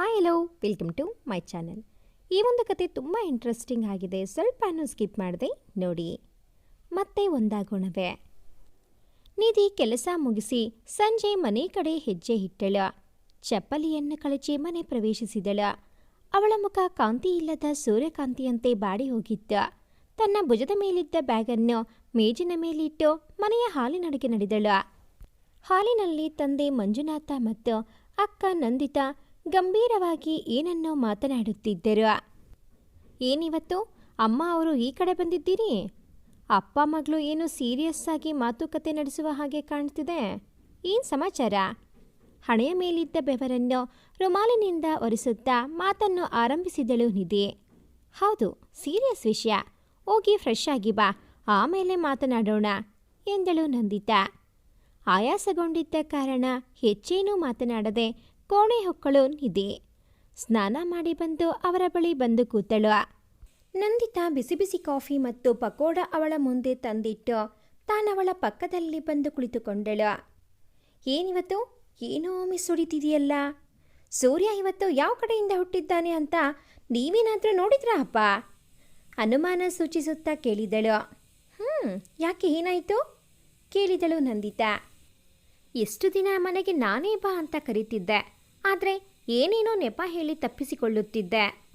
Hi hello welcome to my channel ಈ ಒಂದು ಕತೆ ತುಂಬ ಇಂಟ್ರೆಸ್ಟಿಂಗ್ ಆಗಿದೆ. ಸ್ವಲ್ಪನೂ ಸ್ಕಿಪ್ ಮಾಡಿದೆ. ನೋಡಿ. ಮತ್ತೆ ಒಂದಾಗೋಣವೆ. ನಿಧಿ ಕೆಲಸ ಮುಗಿಸಿ ಸಂಜೆ ಮನೆ ಕಡೆ ಹೆಜ್ಜೆ ಇಟ್ಟಳ. ಚಪ್ಪಲಿಯನ್ನು ಕಳಚಿ ಮನೆ ಪ್ರವೇಶಿಸಿದಳ. ಅವಳ ಮುಖ ಕಾಂತಿ ಇಲ್ಲದ ಸೂರ್ಯಕಾಂತಿಯಂತೆ ಬಾಡಿ ಹೋಗಿದ್ದ. ತನ್ನ ಭುಜದ ಮೇಲಿದ್ದ ಬ್ಯಾಗನ್ನು ಮೇಜಿನ ಮೇಲಿಟ್ಟು ಮನೆಯ ಹಾಲಿನಡುಗೆ ನಡೆದಳು. ಹಾಲಿನಲ್ಲಿ ತಂದೆ ಮಂಜುನಾಥ ಮತ್ತು ಅಕ್ಕ ನಂದಿತಾ ಗಂಭೀರವಾಗಿ ಏನನ್ನೋ ಮಾತನಾಡುತ್ತಿದ್ದರು. ಏನಿವತ್ತು? ಅಮ್ಮ, ಅವರು ಈ ಕಡೆ ಬಂದಿದ್ದೀರಿ? ಅಪ್ಪ ಮಗಳು ಏನು ಸೀರಿಯಸ್ ಆಗಿ ಮಾತುಕತೆ ನಡೆಸುವ ಹಾಗೆ ಕಾಣ್ತಿದೆ? ಏನು ಸಮಾಚಾರ? ಹಣೆಯ ಮೇಲಿದ್ದ ಬೆವರನ್ನು ರುಮಾಲಿನಿಂದ ಒರೆಸುತ್ತಾ ಮಾತನ್ನು ಆರಂಭಿಸಿದಳು ನಿಧಿ. ಹೌದು, ಸೀರಿಯಸ್ ವಿಷಯ. ಹೋಗಿ ಫ್ರೆಶ್ ಆಗಿ ಬಾ, ಆಮೇಲೆ ಮಾತನಾಡೋಣ, ಎಂದಳು ನಂದಿತಾ. ಆಯಾಸಗೊಂಡಿದ್ದ ಕಾರಣ ಹೆಚ್ಚೇನೂ ಮಾತನಾಡದೆ ಕೋಣೆ ಹೊಕ್ಕಳು ನಿಧಿ. ಸ್ನಾನ ಮಾಡಿ ಬಂದು ಅವರ ಬಳಿ ಬಂದು ಕೂತಳು. ನಂದಿತಾ ಬಿಸಿ ಬಿಸಿ ಕಾಫಿ ಮತ್ತು ಪಕೋಡ ಅವಳ ಮುಂದೆ ತಂದಿಟ್ಟು ತಾನವಳ ಪಕ್ಕದಲ್ಲಿ ಬಂದು ಕುಳಿತುಕೊಂಡಳು. ಏನಿವತ್ತು? ಏನೋ ಮಿಸ್ ಹೊಡಿತಿದೆಯಲ್ಲ ಸೂರ್ಯ ಇವತ್ತು ಯಾವ ಕಡೆಯಿಂದ ಹುಟ್ಟಿದ್ದಾನೆ ಅಂತ ನೀವೇನಾದರೂ ನೋಡಿದ್ರಾ ಅಪ್ಪ? ಅನುಮಾನ ಸೂಚಿಸುತ್ತಾ ಕೇಳಿದಳು. ಹ್ಞೂ ಯಾಕೆ ಏನಾಯಿತು? ಕೇಳಿದಳು ನಂದಿತಾ. ಎಷ್ಟು ದಿನ ಮನೆಗೆ ನಾನೇ ಬಾ ಅಂತ ಕರೀತಿದ್ದೆ. ಆದರೆ ಏನೇನೋ ನೆಪ ಹೇಳಿ ತಪ್ಪಿಸಿಕೊಳ್ಳುತ್ತಿದ್ದೆ.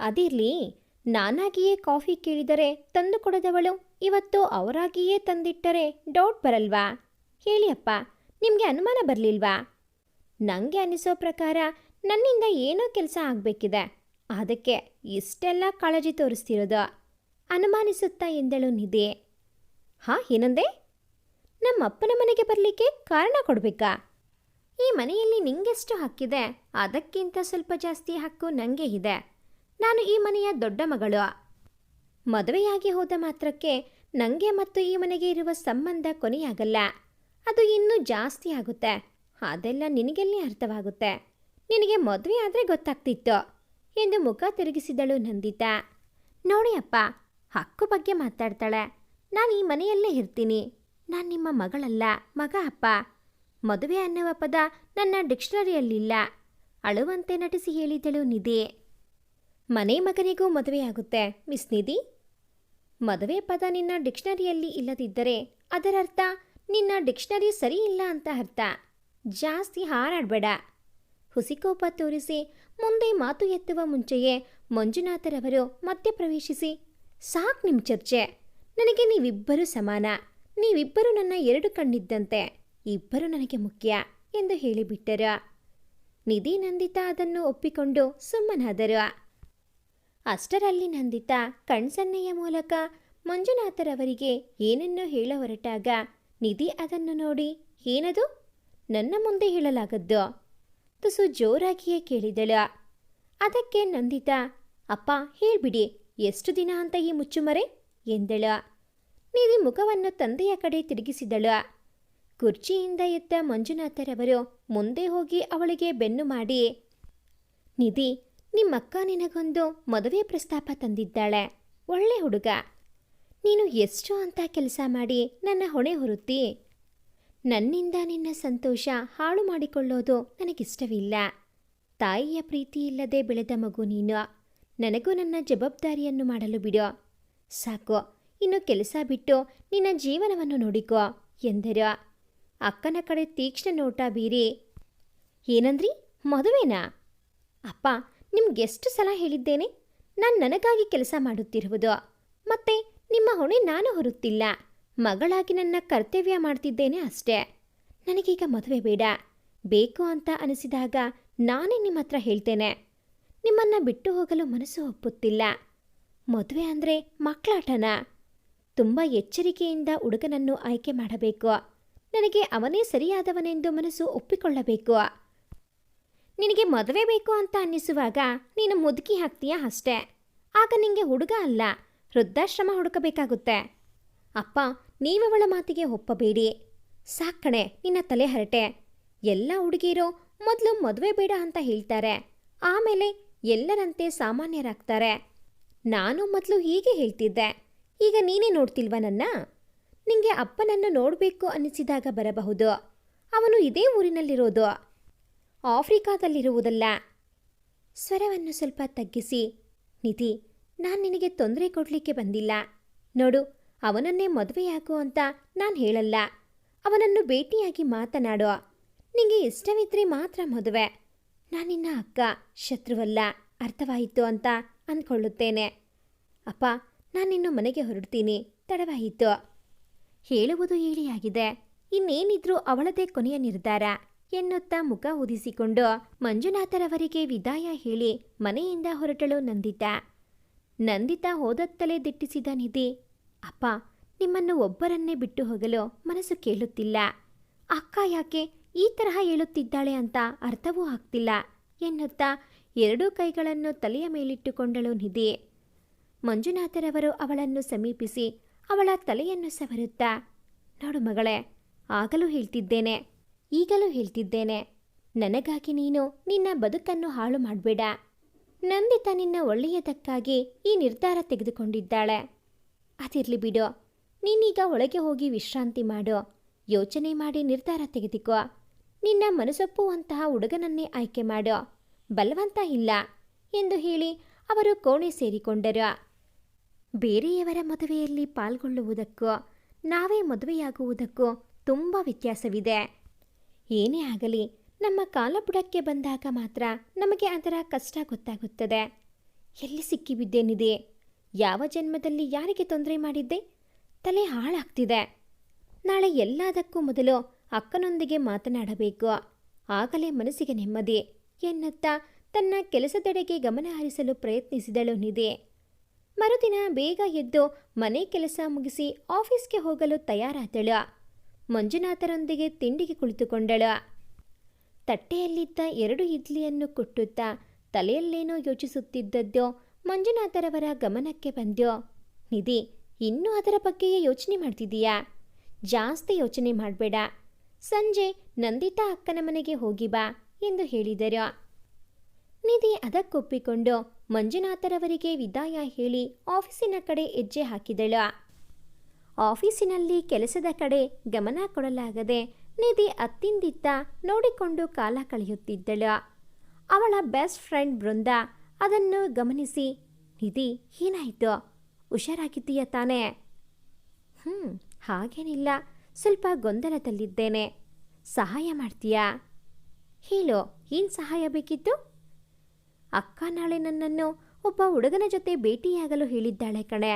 ಅದಿರಲಿ, ನಾನಾಗಿಯೇ ಕಾಫಿ ಕೇಳಿದರೆ ತಂದು ಕೊಡದವಳು, ಇವತ್ತು ಅವರಾಗಿಯೇ ತಂದಿಟ್ಟರೆ ಡೌಟ್ ಬರಲ್ವಾ? ಹೇಳಿಯಪ್ಪ ನಿಮಗೆ ಅನುಮಾನ ಬರಲಿಲ್ವಾ? ನನಗೆ ಅನಿಸೋ ಪ್ರಕಾರ ನನ್ನಿಂದ ಏನೋ ಕೆಲಸ ಆಗಬೇಕಿದೆ. ಅದಕ್ಕೆ ಇಷ್ಟೆಲ್ಲ ಕಾಳಜಿ ತೋರಿಸ್ತಿರೋದು. ಅನುಮಾನಿಸುತ್ತಾ ಎಂದಳು ನಿಧಿ. ಹಾ, ಏನಂದೆ? ನಮ್ಮಪ್ಪನ ಮನೆಗೆ ಬರಲಿಕ್ಕೆ ಕಾರಣ ಕೊಡಬೇಕಾ? ಈ ಮನೆಯಲ್ಲಿ ನಿಂಗೆಷ್ಟು ಹಕ್ಕಿದೆ? ಅದಕ್ಕಿಂತ ಸ್ವಲ್ಪ ಜಾಸ್ತಿ ಹಕ್ಕು ನನಗೆ ಇದೆ. ನಾನು ಈ ಮನೆಯ ದೊಡ್ಡ ಮಗಳು. ಮದುವೆಯಾಗಿ ಹೋದ ಮಾತ್ರಕ್ಕೆ ನನಗೆ ಮತ್ತು ಈ ಮನೆಗೆ ಇರುವ ಸಂಬಂಧ ಕೊನೆಯಾಗಲ್ಲ. ಅದು ಇನ್ನೂ ಜಾಸ್ತಿ ಆಗುತ್ತೆ. ಅದೆಲ್ಲ ನಿನಗೆಲ್ಲಿ ಅರ್ಥವಾಗುತ್ತೆ? ನಿನಗೆ ಮದುವೆ ಆದರೆ ಗೊತ್ತಾಗ್ತಿತ್ತು ಎಂದು ಮುಖ ತಿರುಗಿಸಿದಳು ನಂದಿತ. ನೋಡಿ ಅಪ್ಪ, ಹಕ್ಕು ಬಗ್ಗೆ ಮಾತಾಡ್ತಾಳೆ. ನಾನು ಈ ಮನೆಯಲ್ಲೇ ಇರ್ತೀನಿ. ನಾನು ನಿಮ್ಮ ಮಗಳಲ್ಲ, ಮಗ ಅಪ್ಪ. ಮದುವೆ ಅನ್ನುವ ಪದ ನನ್ನ ಡಿಕ್ಷನರಿಯಲ್ಲಿಲ್ಲ. ಅಳುವಂತೆ ನಟಿಸಿ ಹೇಳಿದಳು ನಿಧಿ. ಮನೆ ಮಗನಿಗೂ ಮದುವೆಯಾಗುತ್ತೆ, ಮಿಸ್ ನಿಧಿ. ಮದುವೆ ಪದ ನಿನ್ನ ಡಿಕ್ಷನರಿಯಲ್ಲಿ ಇಲ್ಲದಿದ್ದರೆ ಅದರರ್ಥ ನಿನ್ನ ಡಿಕ್ಷನರಿ ಸರಿ ಇಲ್ಲ ಅಂತ ಅರ್ಥ. ಜಾಸ್ತಿ ಹಾರಾಡಬೇಡ. ಹುಸಿಕೋಪ ತೋರಿಸಿ ಮುಂದೆ ಮಾತು ಎತ್ತುವ ಮುಂಚೆಯೇ ಮಂಜುನಾಥರವರು ಮಧ್ಯಪ್ರವೇಶಿಸಿ ಸಾಕ್ ನಿಮ್ಮ ಚರ್ಚೆ. ನನಗೆ ನೀವಿಬ್ಬರೂ ಸಮಾನ. ನೀವಿಬ್ಬರೂ ನನ್ನ ಎರಡು ಕಣ್ಣಿದ್ದಂತೆ. ಇಬ್ಬರು ನನಗೆ ಮುಖ್ಯ ಎಂದು ಹೇಳಿಬಿಟ್ಟರು. ನಿಧಿ ನಂದಿತಾ ಅದನ್ನು ಒಪ್ಪಿಕೊಂಡು ಸುಮ್ಮನಾದರು. ಅಷ್ಟರಲ್ಲಿ ನಂದಿತಾ ಕಣ್ಸನ್ನೆಯ ಮೂಲಕ ಮಂಜುನಾಥರವರಿಗೆ ಏನನ್ನೋ ಹೇಳ ಹೊರಟಾಗ, ನಿಧಿ ಅದನ್ನು ನೋಡಿ, ಏನದು? ನನ್ನ ಮುಂದೆ ಹೇಳಲಾಗದ್ದು? ತುಸು ಜೋರಾಗಿಯೇ ಕೇಳಿದಳು. ಅದಕ್ಕೆ ನಂದಿತಾ, ಅಪ್ಪ, ಹೇಳ್ಬಿಡಿ, ಎಷ್ಟು ದಿನ ಅಂತ ಈ ಮುಚ್ಚುಮರೆ? ಎಂದಳು. ನಿಧಿ ಮುಖವನ್ನು ತಂದೆಯ ಕಡೆ ತಿರುಗಿಸಿದಳು. ಕುರ್ಚಿಯಿಂದ ಎದ್ದ ಮಂಜುನಾಥರವರು ಮುಂದೆ ಹೋಗಿ ಅವಳಿಗೆ ಬೆನ್ನು ಮಾಡಿ, ನಿಧಿ, ನಿಮ್ಮಕ್ಕ ನಿನಗೊಂದು ಮದುವೆ ಪ್ರಸ್ತಾಪ ತಂದಿದ್ದಾಳೆ. ಒಳ್ಳೆ ಹುಡುಗ. ನೀನು ಎಷ್ಟು ಅಂತ ಕೆಲಸ ಮಾಡಿ ನನ್ನ ಹೊಣೆ ಹೊರುತ್ತಿ. ನನ್ನಿಂದ ನಿನ್ನ ಸಂತೋಷ ಹಾಳು ಮಾಡಿಕೊಳ್ಳೋದು ನನಗಿಷ್ಟವಿಲ್ಲ. ತಾಯಿಯ ಪ್ರೀತಿ ಇಲ್ಲದೆ ಬೆಳೆದ ಮಗು ನೀನು. ನನಗೂ ನನ್ನ ಜವಾಬ್ದಾರಿಯನ್ನು ಮಾಡಲು ಬಿಡು. ಸಾಕು, ಇನ್ನು ಕೆಲಸ ಬಿಟ್ಟು ನಿನ್ನ ಜೀವನವನ್ನು ನೋಡಿಕೋ ಎಂದರು. ಅಕ್ಕನ ಕಡೆ ತೀಕ್ಷ್ಣ ನೋಟ ಬೀರಿ, ಏನಂದ್ರಿ? ಮದುವೆನಾ? ಅಪ್ಪ ನಿಮ್ಗೆಷ್ಟು ಸಲ ಹೇಳಿದ್ದೇನೆ? ನಾನು ನನಗಾಗಿ ಕೆಲಸ ಮಾಡುತ್ತಿರುವುದು. ಮತ್ತೆ ನಿಮ್ಮ ಹೊಣೆ ನಾನು ಹೊರುತ್ತಿಲ್ಲ. ಮಗಳಾಗಿ ನನ್ನ ಕರ್ತವ್ಯ ಮಾಡ್ತಿದ್ದೇನೆ ಅಷ್ಟೇ. ನನಗೀಗ ಮದುವೆ ಬೇಡ. ಬೇಕು ಅಂತ ಅನಿಸಿದಾಗ ನಾನೇ ನಿಮ್ಮ ಹತ್ರ ಹೇಳ್ತೇನೆ. ನಿಮ್ಮನ್ನ ಬಿಟ್ಟು ಹೋಗಲು ಮನಸ್ಸು ಒಪ್ಪುತ್ತಿಲ್ಲ. ಮದುವೆ ಅಂದರೆ ಮಕ್ಕಳಾಟನ ತುಂಬ ಎಚ್ಚರಿಕೆಯಿಂದ ಹುಡುಗನನ್ನು ಆಯ್ಕೆ ಮಾಡಬೇಕು. ನನಗೆ ಅವನೇ ಸರಿಯಾದವನೆಂದು ಮನಸ್ಸು ಒಪ್ಪಿಕೊಳ್ಳಬೇಕು. ನಿನಗೆ ಮದುವೆ ಬೇಕು ಅಂತ ಅನ್ನಿಸುವಾಗ ನೀನು ಮುದುಕಿ ಹಾಕ್ತೀಯಾ ಅಷ್ಟೇ. ಆಗ ನಿಂಗೆ ಹುಡುಗ ಅಲ್ಲ, ವೃದ್ಧಾಶ್ರಮ ಹುಡುಕಬೇಕಾಗುತ್ತೆ. ಅಪ್ಪ, ನೀವವಳ ಮಾತಿಗೆ ಒಪ್ಪಬೇಡಿ. ಸಾಕಣೆ ನಿನ್ನ ತಲೆ ಹರಟೆ. ಎಲ್ಲ ಹುಡುಗಿಯರು ಮೊದಲು ಮದುವೆ ಬೇಡ ಅಂತ ಹೇಳ್ತಾರೆ. ಆಮೇಲೆ ಎಲ್ಲರಂತೆ ಸಾಮಾನ್ಯರಾಗ್ತಾರೆ. ನಾನು ಮೊದಲು ಹೀಗೆ ಹೇಳ್ತಿದ್ದೆ. ಈಗ ನೀನೇ ನೋಡ್ತಿಲ್ವ ನನ್ನ? ನಿಂಗೆ ಅಪ್ಪನನ್ನು ನೋಡಬೇಕು ಅನ್ನಿಸಿದಾಗ ಬರಬಹುದು. ಅವನು ಇದೇ ಊರಿನಲ್ಲಿರೋದು. ಆಫ್ರಿಕಾದಲ್ಲಿರುವುದಲ್ಲ. ಸ್ವರವನ್ನು ಸ್ವಲ್ಪ ತಗ್ಗಿಸಿ, ನಿಧಿ, ನಾನು ನಿನಗೆ ತೊಂದರೆ ಕೊಡಲಿಕ್ಕೆ ಬಂದಿಲ್ಲ. ನೋಡು, ಅವನನ್ನೇ ಮದುವೆಯಾಗು ಅಂತ ನಾನು ಹೇಳಲ್ಲ. ಅವನನ್ನು ಭೇಟಿಯಾಗಿ ಮಾತನಾಡೋ. ನಿಂಗೆ ಇಷ್ಟವಿದ್ರೆ ಮಾತ್ರ ಮದುವೆ. ನಾನು ನಿನ್ನ ಅಕ್ಕ, ಶತ್ರುವಲ್ಲ, ಅರ್ಥವಾಯಿತು ಅಂತ ಅಂದ್ಕೊಳ್ಳುತ್ತೇನೆ. ಅಪ್ಪ ನಾನಿನ್ನು ಮನೆಗೆ ಹೊರಡ್ತೀನಿ. ತಡವಾಯಿತು. ಹೇಳುವುದು ಹೇಳಿಯಾಗಿದೆ ಇನ್ನೇನಿದ್ರೂ ಅವಳದೇ ಕೊನೆಯ ನಿರ್ಧಾರ ಎನ್ನುತ್ತಾ ಮುಖ ಉದಿಸಿಕೊಂಡು ಮಂಜುನಾಥರವರಿಗೆ ವಿದಾಯ ಹೇಳಿ ಮನೆಯಿಂದ ಹೊರಟಳು ನಂದಿತಾ. ನಂದಿತಾ ಹೋದತ್ತಲೇ ದಿಟ್ಟಿಸಿದ ನಿಧಿ, ಅಪ್ಪ, ನಿಮ್ಮನ್ನು ಒಬ್ಬರನ್ನೇ ಬಿಟ್ಟು ಹೋಗಲು ಮನಸ್ಸು ಕೇಳುತ್ತಿಲ್ಲ. ಅಕ್ಕ ಯಾಕೆ ಈ ತರಹ ಹೇಳುತ್ತಿದ್ದಾಳೆ ಅಂತ ಅರ್ಥವೂ ಆಗ್ತಿಲ್ಲ ಎನ್ನುತ್ತಾ ಎರಡೂ ಕೈಗಳನ್ನು ತಲೆಯ ಮೇಲಿಟ್ಟುಕೊಂಡಳು ನಿಧಿ. ಮಂಜುನಾಥರವರು ಅವಳನ್ನು ಸಮೀಪಿಸಿ ಅವಳ ತಲೆಯನ್ನು ಸವರುತ್ತಾ, ನೋಡು ಮಗಳೇ, ಆಗಲೂ ಹೇಳ್ತಿದ್ದೇನೆ, ಈಗಲೂ ಹೇಳ್ತಿದ್ದೇನೆ. ನನಗಾಗಿ ನೀನು ನಿನ್ನ ಬದುಕನ್ನು ಹಾಳು ಮಾಡಬೇಡ. ನಂದಿತ ನಿನ್ನ ಒಳ್ಳೆಯದಕ್ಕಾಗಿ ಈ ನಿರ್ಧಾರ ತೆಗೆದುಕೊಂಡಿದ್ದಾಳೆ. ಅದಿರಲಿ ಬಿಡು, ನೀನೀಗ ಒಳಗೆ ಹೋಗಿ ವಿಶ್ರಾಂತಿ ಮಾಡು. ಯೋಚನೆ ಮಾಡಿ ನಿರ್ಧಾರ ತೆಗೆದುಕೋ. ನಿನ್ನ ಮನಸೊಪ್ಪುವಂತಹ ಹುಡುಗನನ್ನೇ ಆಯ್ಕೆ ಮಾಡು. ಬಲವಂತ ಇಲ್ಲ ಎಂದು ಹೇಳಿ ಅವರು ಕೋಣೆ ಸೇರಿಕೊಂಡರು. ಬೇರೆಯವರ ಮದುವೆಯಲ್ಲಿ ಪಾಲ್ಗೊಳ್ಳುವುದಕ್ಕೂ, ನಾವೇ ಮದುವೆಯಾಗುವುದಕ್ಕೂ ತುಂಬ ವ್ಯತ್ಯಾಸವಿದೆ. ಏನೇ ಆಗಲಿ, ನಮ್ಮ ಕಾಲಬುಡಕ್ಕೆ ಬಂದಾಗ ಮಾತ್ರ ನಮಗೆ ಅದರ ಕಷ್ಟ ಗೊತ್ತಾಗುತ್ತದೆ. ಎಲ್ಲಿ ಸಿಕ್ಕಿಬಿದ್ದೇನಿದೆ? ಯಾವ ಜನ್ಮದಲ್ಲಿ ಯಾರಿಗೆ ತೊಂದರೆ ಮಾಡಿದ್ದೆ? ತಲೆ ಹಾಳಾಗ್ತಿದೆ. ನಾಳೆ ಎಲ್ಲದಕ್ಕೂ ಮೊದಲು ಅಕ್ಕನೊಂದಿಗೆ ಮಾತನಾಡಬೇಕು. ಆಗಲೇ ಮನಸ್ಸಿಗೆ ನೆಮ್ಮದಿ ಎನ್ನುತ್ತಾ ತನ್ನ ಕೆಲಸದೆಡೆಗೆ ಗಮನ ಹರಿಸಲು ಪ್ರಯತ್ನಿಸಿದಳು ನಿಧಿ. ಮರುದಿನ ಬೇಗ ಎದ್ದು ಮನೆ ಕೆಲಸ ಮುಗಿಸಿ ಆಫೀಸ್ಗೆ ಹೋಗಲು ತಯಾರಾದಳು. ಮಂಜುನಾಥರೊಂದಿಗೆ ತಿಂಡಿಗೆ ಕುಳಿತುಕೊಂಡಳು. ತಟ್ಟೆಯಲ್ಲಿದ್ದ ಎರಡು ಇಡ್ಲಿಯನ್ನು ಕುಟ್ಟುತ್ತಾ ತಲೆಯಲ್ಲೇನೋ ಯೋಚಿಸುತ್ತಿದ್ದದ್ದು ಮಂಜುನಾಥರವರ ಗಮನಕ್ಕೆ ಬಂದ್ಯೋ, ನಿಧಿ, ಇನ್ನೂ ಅದರ ಬಗ್ಗೆಯೇ ಯೋಚನೆ ಮಾಡ್ತಿದೀಯಾ ಜಾಸ್ತಿ ಯೋಚನೆ ಮಾಡಬೇಡ. ಸಂಜೆ ನಂದಿತಾ ಅಕ್ಕನ ಮನೆಗೆ ಹೋಗಿ ಬಾ ಎಂದು ಹೇಳಿದರು. ನಿಧಿ ಅದಕ್ಕೊಪ್ಪಿಕೊಂಡು ಮಂಜುನಾಥರವರಿಗೆ ವಿದಾಯ ಹೇಳಿ ಆಫೀಸಿನ ಕಡೆ ಹೆಜ್ಜೆ ಹಾಕಿದಳು. ಆಫೀಸಿನಲ್ಲಿ ಕೆಲಸದ ಕಡೆ ಗಮನ ಕೊಡಲಾಗದೆ ನಿಧಿ ಅತ್ತಿಂದಿತ್ತ ನೋಡಿಕೊಂಡು ಕಾಲ ಕಳೆಯುತ್ತಿದ್ದಳು. ಅವಳ ಬೆಸ್ಟ್ ಫ್ರೆಂಡ್ ಬೃಂದ ಅದನ್ನು ಗಮನಿಸಿ, ನಿಧಿ, ಏನಾಯಿತು? ಹುಷಾರಾಗಿದ್ದೀಯ ತಾನೇ? ಹ್ಞೂ ಹಾಗೇನಿಲ್ಲ. ಸ್ವಲ್ಪ ಗೊಂದಲದಲ್ಲಿದ್ದೇನೆ. ಸಹಾಯ ಮಾಡ್ತೀಯಾ? ಹೇಳು, ಏನು ಸಹಾಯ ಬೇಕಿತ್ತು? ಅಕ್ಕ ನಾಳೆ ನನ್ನನ್ನು ಒಬ್ಬ ಹುಡುಗನ ಜೊತೆ ಭೇಟಿಯಾಗಲು ಹೇಳಿದ್ದಾಳೆ ಕಣೆ.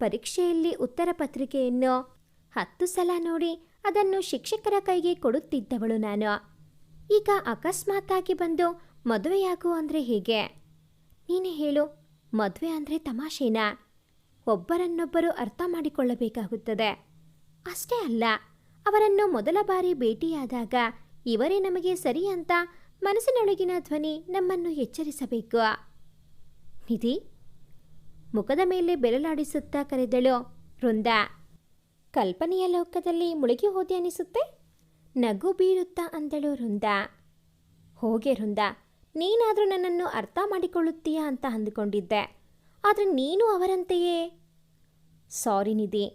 ಪರೀಕ್ಷೆಯಲ್ಲಿ ಉತ್ತರ ಪತ್ರಿಕೆಯನ್ನು ಹತ್ತು ಸಲ ನೋಡಿ ಅದನ್ನು ಶಿಕ್ಷಕರ ಕೈಗೆ ಕೊಡುತ್ತಿದ್ದವಳು ನಾನು. ಈಗ ಅಕಸ್ಮಾತ್ತಾಗಿ ಬಂದು ಮದುವೆಯಾಗು ಅಂದರೆ ಹೇಗೆ? ನೀನೇ ಹೇಳು, ಮದುವೆ ಅಂದರೆ ತಮಾಷೆನಾ? ಒಬ್ಬರನ್ನೊಬ್ಬರು ಅರ್ಥ ಮಾಡಿಕೊಳ್ಳಬೇಕಾಗುತ್ತದೆ. ಅಷ್ಟೇ ಅಲ್ಲ, ಅವರನ್ನು ಮೊದಲ ಬಾರಿ ಭೇಟಿಯಾದಾಗ ಇವರೇ ನಮಗೆ ಸರಿ ಅಂತ ಮನಸ್ಸಿನೊಳಗಿನ ಧ್ವನಿ ನಮ್ಮನ್ನು ಎಚ್ಚರಿಸಬೇಕು. ನಿಧಿ, ಮುಖದ ಮೇಲೆ ಬೆರಳಾಡಿಸುತ್ತಾ ಕರೆದಳು, ವೃಂದ, ಕಲ್ಪನೆಯ ಲೋಕದಲ್ಲಿ ಮುಳುಗಿ ಹೋದೆ ಅನಿಸುತ್ತೆ? ನಗು ಬೀರುತ್ತಾ ಅಂದಳು ವೃಂದ. ಹೋಗೆ ವೃಂದ, ನೀನಾದರೂ ನನ್ನನ್ನು ಅರ್ಥ ಮಾಡಿಕೊಳ್ಳುತ್ತೀಯಾ ಅಂತ ಅಂದುಕೊಂಡಿದ್ದೆ. ಆದರೆ ನೀನು ಅವರಂತೆಯೇ? ಸಾರಿ ನಿಧಿ,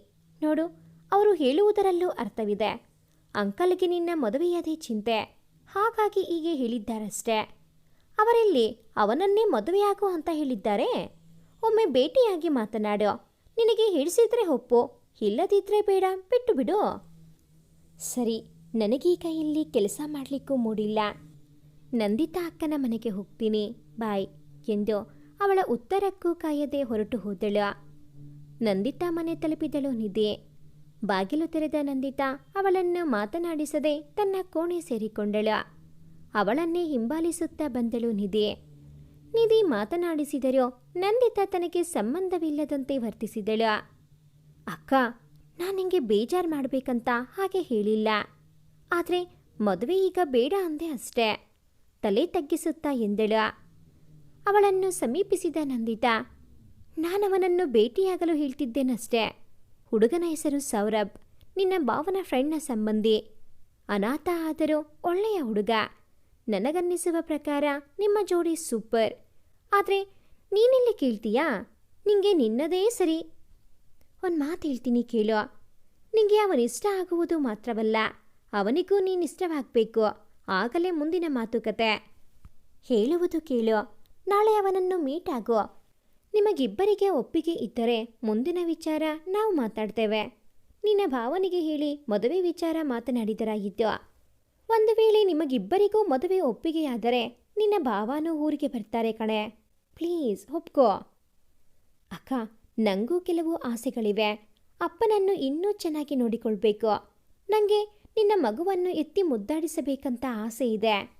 ನೋಡು, ಅವರು ಹೇಳುವುದರಲ್ಲೂ ಅರ್ಥವಿದೆ. ಅಂಕಲ್ಗೆ ನಿನ್ನ ಮದುವೆಯದೇ ಚಿಂತೆ. ಹಾಗಾಗಿ ಹೀಗೆ ಹೇಳಿದ್ದಾರಷ್ಟೇ. ಅವರೆಲ್ಲಿ ಅವನನ್ನೇ ಮದುವೆಯಾಗು ಅಂತ ಹೇಳಿದ್ದಾರೆ. ಒಮ್ಮೆ ಭೇಟಿಯಾಗಿ ಮಾತನಾಡು. ನಿನಗೆ ಹಿಡಿಸಿದ್ರೆ ಒಪ್ಪು, ಇಲ್ಲದಿದ್ರೆ ಬೇಡ, ಬಿಟ್ಟು ಬಿಡು. ಸರಿ, ನನಗೀಗ ಇಲ್ಲಿ ಕೆಲಸ ಮಾಡಲಿಕ್ಕೂ ಮೂಡಿಲ್ಲ. ನಂದಿತಾ ಅಕ್ಕನ ಮನೆಗೆ ಹೋಗ್ತೀನಿ. ಬಾಯ್, ಎಂದು ಅವಳ ಉತ್ತರಕ್ಕೂ ಕಾಯದೆ ಹೊರಟು ಹೋದಳು. ನಂದಿತಾ ಮನೆ ತಲುಪಿದಳು ನಿಧಿ. ಬಾಗಿಲು ತೆರೆದ ನಂದಿತಾ ಅವಳನ್ನು ಮಾತನಾಡಿಸದೆ ತನ್ನ ಕೋಣೆ ಸೇರಿಕೊಂಡಳು. ಅವಳನ್ನೇ ಹಿಂಬಾಲಿಸುತ್ತಾ ಬಂದಳು ನಿಧಿ. ನಿಧಿ ಮಾತನಾಡಿಸಿದರೂ ನಂದಿತಾ ತನಗೆ ಸಂಬಂಧವಿಲ್ಲದಂತೆ ವರ್ತಿಸಿದಳು. ಅಕ್ಕ, ನಾನು ನಿಂಗೆ ಬೇಜಾರು ಮಾಡಬೇಕಂತ ಹಾಗೆ ಹೇಳಿಲ್ಲ. ಆದರೆ ಮದುವೆ ಈಗ ಬೇಡ ಅಂದೆ ಅಷ್ಟೇ. ತಲೆ ತಗ್ಗಿಸುತ್ತಾ ಎಂದಳು. ಅವಳನ್ನು ಸಮೀಪಿಸಿದ ನಂದಿತಾ, ನಾನವನನ್ನು ಭೇಟಿಯಾಗಲು ಹೇಳ್ತಿದ್ದೇನಷ್ಟೇ. ಹುಡುಗನ ಹೆಸರು ಸೌರಭ್, ನಿನ್ನ ಭಾವನ ಫ್ರೆಂಡ್ನ ಸಂಬಂಧಿ. ಅನಾಥ ಆದರೂ ಒಳ್ಳೆಯ ಹುಡುಗ. ನನಗನ್ನಿಸುವ ಪ್ರಕಾರ ನಿಮ್ಮ ಜೋಡಿ ಸೂಪರ್. ಆದರೆ ನೀನೆಲ್ಲಿ ಕೇಳ್ತೀಯಾ? ನಿಂಗೆ ನಿನ್ನದೇ ಸರಿ. ಒಂದು ಮಾತು ಹೇಳ್ತೀನಿ ಕೇಳು. ನಿಂಗೆ ಅವನಿಷ್ಟ ಆಗುವುದು ಮಾತ್ರವಲ್ಲ, ಅವನಿಗೂ ನೀನಿಷ್ಟವಾಗಬೇಕು ಆಗಲೇ ಮುಂದಿನ ಮಾತುಕತೆ. ಹೇಳುವುದು ಕೇಳು. ನಾಳೆ ಅವನನ್ನು ಮೀಟ್ ಆಗು. ನಿಮಗಿಬ್ಬರಿಗೆ ಒಪ್ಪಿಗೆ ಇದ್ದರೆ ಮುಂದಿನ ವಿಚಾರ ನಾವು ಮಾತಾಡ್ತೇವೆ. ನಿನ್ನ ಭಾವನೆಗೆ ಹೇಳಿ ಮದುವೆ ವಿಚಾರ ಮಾತನಾಡಿದರಾಗಿದ್ದು ಒಂದು ವೇಳೆ ನಿಮಗಿಬ್ಬರಿಗೂ ಮದುವೆ ಒಪ್ಪಿಗೆಯಾದರೆ ನಿನ್ನ ಭಾವನೂ ಊರಿಗೆ ಬರ್ತಾರೆ ಕಣೆ. ಪ್ಲೀಸ್ ಒಪ್ಕೋ. ಅಕ್ಕ ನನಗೂ ಕೆಲವು ಆಸೆಗಳಿವೆ. ಅಪ್ಪನನ್ನು ಇನ್ನೂ ಚೆನ್ನಾಗಿ ನೋಡಿಕೊಳ್ಬೇಕು. ನನಗೆ ನಿನ್ನ ಮಗುವನ್ನು ಎತ್ತಿ ಮುದ್ದಾಡಿಸಬೇಕಂತ ಆಸೆ ಇದೆ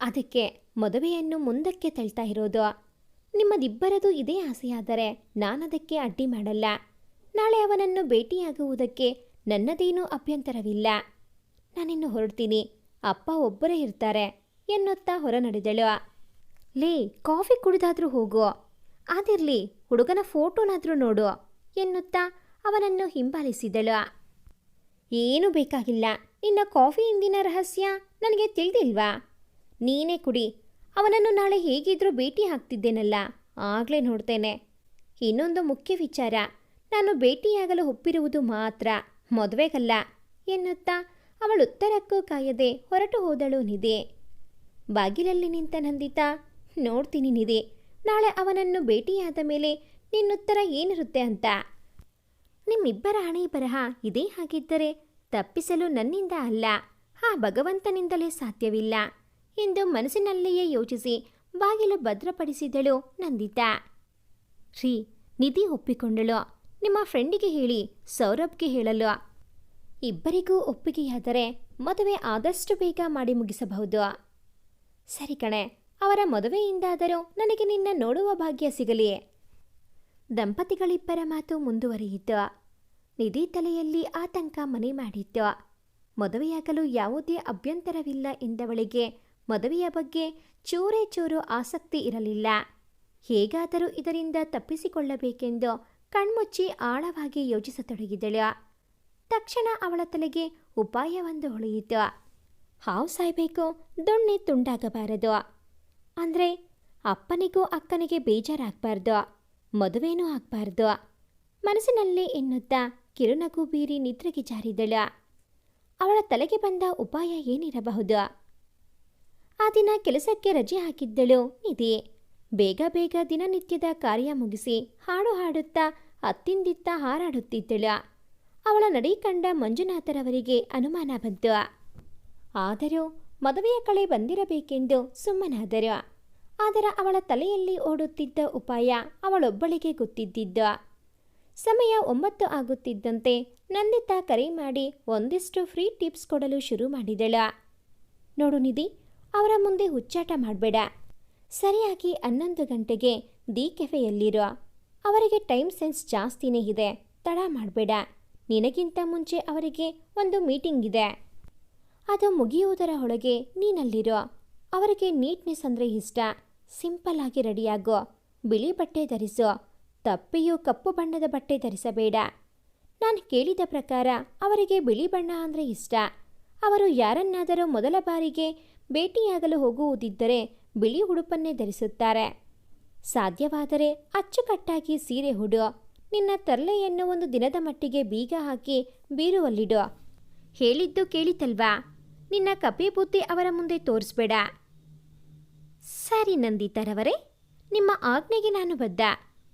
ಅದಕ್ಕೆ ಮದುವೆಯನ್ನು ಮುಂದಕ್ಕೆ ತಳ್ತಾ ಇರೋದು. ನಿಮ್ಮದಿಬ್ಬರದು ಇದೇ ಆಸೆಯಾದರೆ ನಾನದಕ್ಕೆ ಅಡ್ಡಿ ಮಾಡಲ್ಲ. ನಾಳೆ ಅವನನ್ನು ಭೇಟಿಯಾಗುವುದಕ್ಕೆ ನನ್ನದೇನೂ ಅಭ್ಯಂತರವಿಲ್ಲ. ನಾನಿನ್ನು ಹೊರಡ್ತೀನಿ. ಅಪ್ಪ ಒಬ್ಬರೇ ಇರ್ತಾರೆ ಎನ್ನುತ್ತಾ ಹೊರ ನಡೆದಳು ಲೇ, ಕಾಫಿ ಕುಡಿದಾದ್ರೂ ಹೋಗು. ಆದಿರ್ಲಿ, ಹುಡುಗನ ಫೋಟೋನಾದರೂ ನೋಡು ಎನ್ನುತ್ತಾ ಅವನನ್ನು ಹಿಂಬಾಲಿಸಿದಳು. ಏನೂ ಬೇಕಾಗಿಲ್ಲ. ನಿನ್ನ ಕಾಫಿ ಹಿಂದಿನ ರಹಸ್ಯ ನನಗೆ ತಿಳಿದಿಲ್ವಾ? ನೀನೇ ಕುಡಿ. ಅವನನ್ನು ನಾಳೆ ಹೇಗಿದ್ರೂ ಭೇಟಿ ಆಗ್ತಿದ್ದೇನಲ್ಲ. ಆಗಲೇ ನೋಡ್ತೇನೆ. ಇನ್ನೊಂದು ಮುಖ್ಯ ವಿಚಾರ. ನಾನು ಭೇಟಿಯಾಗಲು ಒಪ್ಪಿರುವುದು ಮಾತ್ರ. ಮದುವೆಗಲ್ಲ. ಎನ್ನುತ್ತಾ ಅವಳು ಉತ್ತರಕ್ಕೂ ಕಾಯದೆ ಹೊರಟು ಹೋದಳು ನಿಧಿ. ಬಾಗಿಲಲ್ಲಿ ನಿಂತ ನಂದಿತಾ, ನೋಡ್ತೀನಿ ನಿಧಿ. ನಾಳೆ ಅವನನ್ನು ಭೇಟಿಯಾದ ಮೇಲೆ ನಿನ್ನುತ್ತರ ಏನಿರುತ್ತೆ ಅಂತ. ನಿಮ್ಮಿಬ್ಬರ ಹಣೆ ಬರಹ ಇದೇ ಹಾಗಿದ್ದರೆ ತಪ್ಪಿಸಲು ನನ್ನಿಂದ ಅಲ್ಲ. ಆ ಭಗವಂತನಿಂದಲೇ ಸಾಧ್ಯವಿಲ್ಲ. ಎಂದು ಮನಸ್ಸಿನಲ್ಲಿಯೇ ಯೋಚಿಸಿ ಬಾಗಿಲು ಭದ್ರಪಡಿಸಿದಳು ನಂದಿತಾ. ಶ್ರೀ ನಿಧಿ ಒಪ್ಪಿಕೊಂಡಳು. ನಿಮ್ಮ ಫ್ರೆಂಡಿಗೆ ಹೇಳಿ, ಸೌರಭ್ಗೆ ಹೇಳಲು. ಇಬ್ಬರಿಗೂ ಒಪ್ಪಿಗೆಯಾದರೆ ಮದುವೆ ಆದಷ್ಟು ಬೇಗ ಮಾಡಿ ಮುಗಿಸಬಹುದು. ಸರಿ ಕಣೆ, ಅವರ ಮದುವೆಯಿಂದಾದರೂ ನನಗೆ ನಿನ್ನ ನೋಡುವ ಭಾಗ್ಯ ಸಿಗಲಿ. ದಂಪತಿಗಳಿಬ್ಬರ ಮಾತು ಮುಂದುವರಿಯಿತು. ನಿಧಿ ತಲೆಯಲ್ಲಿ ಆತಂಕ ಮನೆ ಮಾಡಿತ್ತು. ಮದುವೆಯಾಗಲು ಯಾವುದೇ ಅಭ್ಯಂತರವಿಲ್ಲ ಎಂದವಳಿಗೆ ಮದುವೆಯ ಬಗ್ಗೆ ಚೂರೇ ಚೂರು ಆಸಕ್ತಿ ಇರಲಿಲ್ಲ. ಹೇಗಾದರೂ ಇದರಿಂದ ತಪ್ಪಿಸಿಕೊಳ್ಳಬೇಕೆಂದು ಕಣ್ಮುಚ್ಚಿ ಆಳವಾಗಿ ಯೋಚಿಸತೊಡಗಿದಳು. ತಕ್ಷಣ ಅವಳ ತಲೆಗೆ ಉಪಾಯವೊಂದು ಹೊಳೆಯಿತು. ಹಾವು ಸಾಯ್ಬೇಕು, ದೊಣ್ಣೆ ತುಂಡಾಗಬಾರದು. ಅಂದರೆ ಅಪ್ಪನಿಗೂ ಅಕ್ಕನಿಗೆ ಬೇಜಾರಾಗಬಾರ್ದು, ಮದುವೆನೂ ಆಗಬಾರ್ದು. ಮನಸ್ಸಿನಲ್ಲಿ ಎನ್ನುತ್ತಾ ಕಿರುನಗು ಬೀರಿ ನಿದ್ರೆಗೆ ಜಾರಿದಳು. ಅವಳ ತಲೆಗೆ ಬಂದ ಉಪಾಯ ಏನಿರಬಹುದು? ಆ ದಿನ ಕೆಲಸಕ್ಕೆ ರಜೆ ಹಾಕಿದ್ದಳು ನಿಧಿ. ಬೇಗ ಬೇಗ ದಿನನಿತ್ಯದ ಕಾರ್ಯ ಮುಗಿಸಿ ಹಾಡು ಹಾಡುತ್ತಾ ಅತ್ತಿಂದಿತ್ತ ಹಾರಾಡುತ್ತಿದ್ದಳು. ಅವಳ ನಡೆ ಕಂಡ ಮಂಜುನಾಥರವರಿಗೆ ಅನುಮಾನ ಬಂತು. ಆದರೂ ಮದುವೆಯ ಕಳೆ ಬಂದಿರಬೇಕೆಂದು ಸುಮ್ಮನಾದರು. ಆದರೆ ಅವಳ ತಲೆಯಲ್ಲಿ ಓಡುತ್ತಿದ್ದ ಉಪಾಯ ಅವಳೊಬ್ಬಳಿಗೆ ಗೊತ್ತಿದ್ದಿದ್ದ. ಸಮಯ ಒಂಬತ್ತು ಆಗುತ್ತಿದ್ದಂತೆ ನಂದಿತಾ ಕರೆ ಮಾಡಿ ಒಂದಿಷ್ಟು ಫ್ರೀ ಟಿಪ್ಸ್ ಕೊಡಲು ಶುರು ಮಾಡಿದಳ. ನೋಡು ನಿಧಿ ಅವರ ಮುಂದೆ ಹುಚ್ಚಾಟ ಮಾಡಬೇಡ. ಸರಿಯಾಗಿ ಹನ್ನೊಂದು ಗಂಟೆಗೆ ದಿ ಕೆಫೆಯಲ್ಲಿರೋ. ಅವರಿಗೆ ಟೈಮ್ ಸೆನ್ಸ್ ಜಾಸ್ತಿನೇ ಇದೆ. ತಡ ಮಾಡಬೇಡ. ನಿನಗಿಂತ ಮುಂಚೆ ಅವರಿಗೆ ಒಂದು ಮೀಟಿಂಗ್ ಇದೆ. ಅದು ಮುಗಿಯುವುದರ ಒಳಗೆ ನೀನಲ್ಲಿರೋ. ಅವರಿಗೆ ನೀಟ್ನೆಸ್ ಅಂದರೆ ಇಷ್ಟ. ಸಿಂಪಲ್ ಆಗಿ ರೆಡಿಯಾಗೋ. ಬಿಳಿ ಬಟ್ಟೆ ಧರಿಸೋ. ತಪ್ಪಿಯೂ ಕಪ್ಪು ಬಣ್ಣದ ಬಟ್ಟೆ ಧರಿಸಬೇಡ. ನಾನು ಕೇಳಿದ ಪ್ರಕಾರ ಅವರಿಗೆ ಬಿಳಿ ಬಣ್ಣ ಅಂದರೆ ಇಷ್ಟ. ಅವರು ಯಾರನ್ನಾದರೂ ಮೊದಲ ಬಾರಿಗೆ ಭೇಟಿಯಾಗಲು ಹೋಗುವುದಿದ್ದರೆ ಬಿಳಿ ಉಡುಪನ್ನೇ ಧರಿಸುತ್ತಾರೆ. ಸಾಧ್ಯವಾದರೆ ಅಚ್ಚುಕಟ್ಟಾಗಿ ಸೀರೆ ಹುಡು ನಿನ್ನ ತರ್ಲೆಯನ್ನು ಒಂದು ದಿನದ ಮಟ್ಟಿಗೆ ಬೀಗ ಹಾಕಿ ಬೀರುವಲ್ಲಿಡು. ಹೇಳಿದ್ದು ಕೇಳಿತಲ್ವಾ? ನಿನ್ನ ಕಪಿ ಬುದ್ಧಿ ಅವರ ಮುಂದೆ ತೋರಿಸ್ಬೇಡ. ಸರಿ ನಂದಿತರವರೇ, ನಿಮ್ಮ ಆಜ್ಞೆಗೆ ನಾನು ಬದ್ಧ.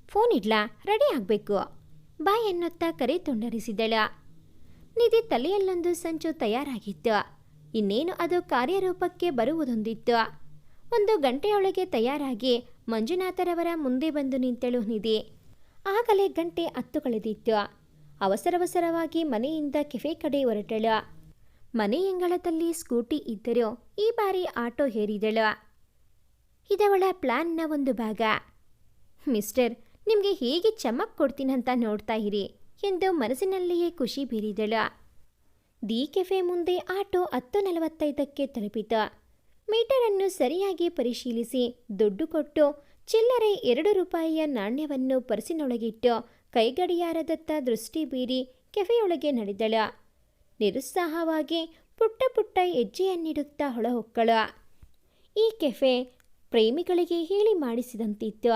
ಫೋನ್ ಇಡ್ಲಾ, ರೆಡಿ ಆಗಬೇಕು. ಬಾಯ್ ಎನ್ನುತ್ತಾ ಕರೆ ತುಂಡರಿಸಿದಳ. ನಿಧಿ ತಲೆಯಲ್ಲೊಂದು ಸಂಚು ತಯಾರಾಗಿತ್ತು. ಇನ್ನೇನು ಅದು ಕಾರ್ಯರೂಪಕ್ಕೆ ಬರುವುದೊಂದಿತ್ತು. ಒಂದು ಗಂಟೆಯೊಳಗೆ ತಯಾರಾಗಿ ಮಂಜುನಾಥರವರ ಮುಂದೆ ಬಂದು ನಿಂತಳು ನಿಧಿ. ಆಗಲೇ ಗಂಟೆ ಹತ್ತು ಕಳೆದಿತ್ತು. ಅವಸರವಸರವಾಗಿ ಮನೆಯಿಂದ ಕೆಫೆ ಕಡೆ ಹೊರಟಳು. ಮನೆಯಂಗಳದಲ್ಲಿ ಸ್ಕೂಟಿ ಇದ್ದರೂ ಈ ಬಾರಿ ಆಟೋ ಹೇರಿದಳು ಇದವಳ ಪ್ಲಾನ್ನ ಒಂದು ಭಾಗ. ಮಿಸ್ಟರ್, ನಿಮಗೆ ಹೇಗೆ ಚಮಕ್ ಕೊಡ್ತೀನಂತ ನೋಡ್ತಾ ಇರಿ ಎಂದು ಮನಸ್ಸಿನಲ್ಲಿಯೇ ಖುಷಿ ಬೀರಿದಳು. ದಿ ಕೆಫೆ ಮುಂದೆ ಆಟೋ ಹತ್ತು ನಲವತ್ತೈದಕ್ಕೆ ತಲುಪಿತ ಮೀಟರನ್ನು ಸರಿಯಾಗಿ ಪರಿಶೀಲಿಸಿ ದುಡ್ಡು ಕೊಟ್ಟು ಚಿಲ್ಲರೆ ಎರಡು ರೂಪಾಯಿಯ ನಾಣ್ಯವನ್ನು ಪರ್ಸಿನೊಳಗಿಟ್ಟು ಕೈಗಡಿಯಾರದತ್ತ ದೃಷ್ಟಿ ಬೀರಿ ಕೆಫೆಯೊಳಗೆ ನಡೆದಳ. ನಿರುತ್ಸಾಹವಾಗಿ ಪುಟ್ಟ ಪುಟ್ಟ ಹೆಜ್ಜೆಯನ್ನಿಡುತ್ತಾ ಹೊಳಹೊಕ್ಕಳ. ಈ ಕೆಫೆ ಪ್ರೇಮಿಗಳಿಗೆ ಹೇಳಿ ಮಾಡಿಸಿದಂತಿತ್ತು.